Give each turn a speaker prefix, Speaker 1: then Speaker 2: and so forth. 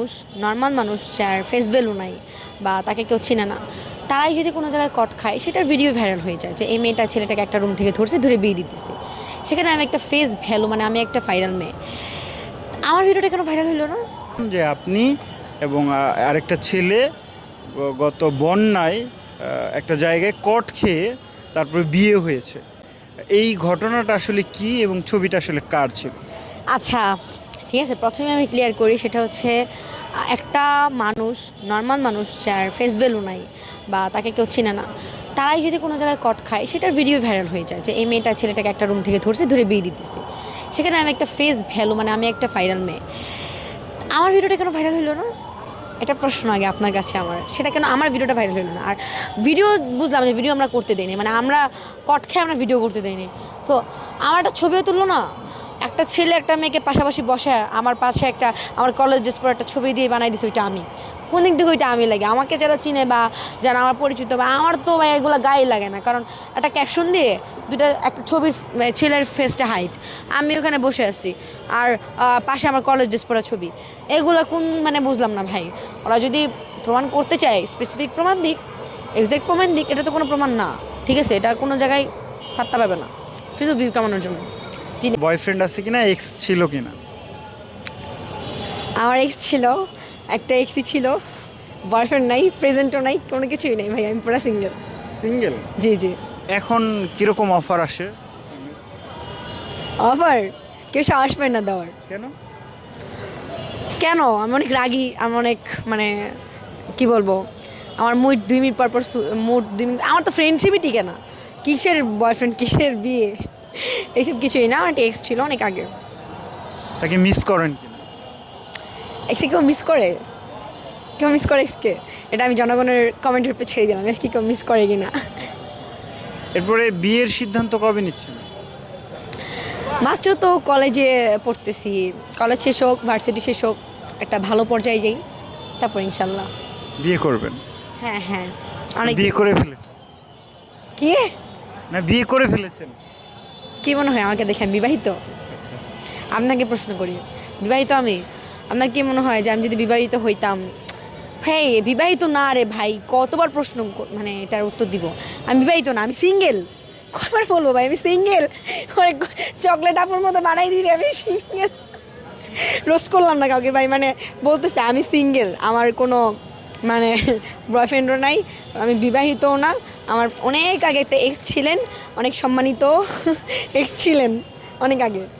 Speaker 1: মানুষ নর্মাল মানুষ যার ফেস ভ্যালু নাই বা তাকে কেউ চিনে না তারাই যদি কোনো জায়গায় কট খায় সেটার ভিডিও ভাইরাল হয়ে যায় যে এই মেয়েটা ছেলেটাকে একটা রুম থেকে ধরছে ধরে বিয়ে দিতেছে। সেখানে আমি একটা ফেস ভ্যালু মানে আমি একটা ভাইরাল মেয়ে। আমার ভিডিওটা কেন ভাইরাল হলো না?
Speaker 2: যে আপনি এবং আরেকটা ছেলে গত বন্যায় একটা জায়গায় কট খেয়ে তারপরে বিয়ে হয়েছে। এই ঘটনাটা আসলে কি এবং ছবিটা আসলে কার ছিল?
Speaker 1: আচ্ছা ঠিক আছে, প্রথমে আমি ক্লিয়ার করি সেটা হচ্ছে, একটা মানুষ নর্মাল মানুষ যার ফেস ভ্যালু নাই বা তাকে কেউ চিনে না, তারাই যদি কোনো জায়গায় কট খায়, সেটার ভিডিও ভাইরাল হয়ে যায় যে এই মেয়েটা ছেলেটাকে একটা রুম থেকে ধরছে, ধরে বিয়ে দিতেছে। সেখানে আমি একটা ফেস ভ্যালু মানে আমি একটা ভাইরাল মেয়ে। আমার ভিডিওটা কেন ভাইরাল হলো না? এটা প্রশ্ন আগে আপনার কাছে আমার। সেটা কেন আমার ভিডিওটা ভাইরাল হলো না? আর ভিডিও বুঝলাম যে ভিডিও আমরা করতে দেইনি মানে আমরা কট খেয়ে আমরা ভিডিও করতে দেইনি। তো আমার একটা ছবিও তুললো না একটা ছেলে একটা মেয়েকে পাশাপাশি বসে আমার পাশে একটা, আমার কলেজ ড্রেস পরে একটা ছবি দিয়ে বানাই দিছে, ওইটা আমি। কোন দিক থেকে ওইটা আমি লাগে? আমাকে যারা চিনে বা যারা আমার পরিচিত বা আমার তো ভাই এগুলো গায়ে লাগে না। কারণ একটা ক্যাপশন দিয়ে দুটা একটা ছবির ছেলের ফেসটা হাইট আমি ওখানে বসে আছি। আর পাশে আমার কলেজ ড্রেস পরা ছবি। এগুলো কোন মানে বুঝলাম না ভাই। ওরা যদি প্রমাণ করতে চায় স্পেসিফিক প্রমাণ দিক এক্সাক্ট প্রমাণ দিক, এটা তো কোনো প্রমাণ না। ঠিক আছে? এটা কোনো জায়গায় পাত্তা পাবে না। শুধু ভিউ কামানোর জন্য। যিনি
Speaker 2: বয়ফ্রেন্ড আছে কিনা এক্স ছিল কিনা?
Speaker 1: আমার এক্স ছিল একটা এক্সই ছিল। বয়ফ্রেন্ড নাই প্রেজেন্টও নাই কোনো কিছুই নেই ভাই আমি পুরো সিঙ্গেল
Speaker 2: সিঙ্গেল
Speaker 1: জি জি।
Speaker 2: এখন কীরকম অফার আসে?
Speaker 1: অফার কেউ সাহস পায় না দেওয়ার।
Speaker 2: কেন?
Speaker 1: কেন? আমি অনেক রাগি আমি অনেক মানে কি বলব? আমার মুড দুই মিনিট পর পর মুড দুই মিনিট আমার তো ফ্রেন্ডশিপই টিকে না। কিসের বয়ফ্রেন্ড কিসের বিয়ে? এইসব কিছুই না আমার একটা এক্স ছিল অনেক আগে
Speaker 2: তাকে মিস করেন
Speaker 1: এক্সকে কেউ মিস করে? কেউ মিস করে এক্সকে এটা আমি জনগণের কমেন্টের উপর ছেড়ে দিলাম এক্সকে কেউ মিস করে কিনা।
Speaker 2: এরপরে বিয়ের সিদ্ধান্ত কবে নিচ্ছেন?
Speaker 1: মাত্র তো কলেজে পড়তেছি। কলেজ শেষ হোক ভার্সিটি শেষ হোক একটা ভালো পর্যায়ে যাই তারপর ইনশাল্লাহ।
Speaker 2: বিয়ে করবেন?
Speaker 1: হ্যাঁ হ্যাঁ। অনেক
Speaker 2: বিয়ে করে ফেলেছেন?
Speaker 1: কি?
Speaker 2: না বিয়ে করে ফেলেছেন?
Speaker 1: কি মনে হয় আমাকে দেখে? আমি বিবাহিত? আপনাকে প্রশ্ন করি। বিবাহিত আমি? আপনার কি মনে হয় যে আমি যদি বিবাহিত হইতাম? ভাই, বিবাহিত না রে ভাই, কতবার প্রশ্ন মানে এটার উত্তর দিব? আমি বিবাহিত না, আমি সিঙ্গেল। কবার বলব ভাই, আমি সিঙ্গেল? চকলেট আপুর মতো বানাই দিবি আমি সিঙ্গেল। রোজ করলাম না কাউকে ভাই মানে বলতেছে আমি সিঙ্গেল, আমার কোনো মানে বয়ফ্রেন্ডও নাই, আমি বিবাহিতও না। আমার অনেক আগে একটা এক্স ছিলেন, অনেক সম্মানিত এক্স ছিলেন, অনেক আগে।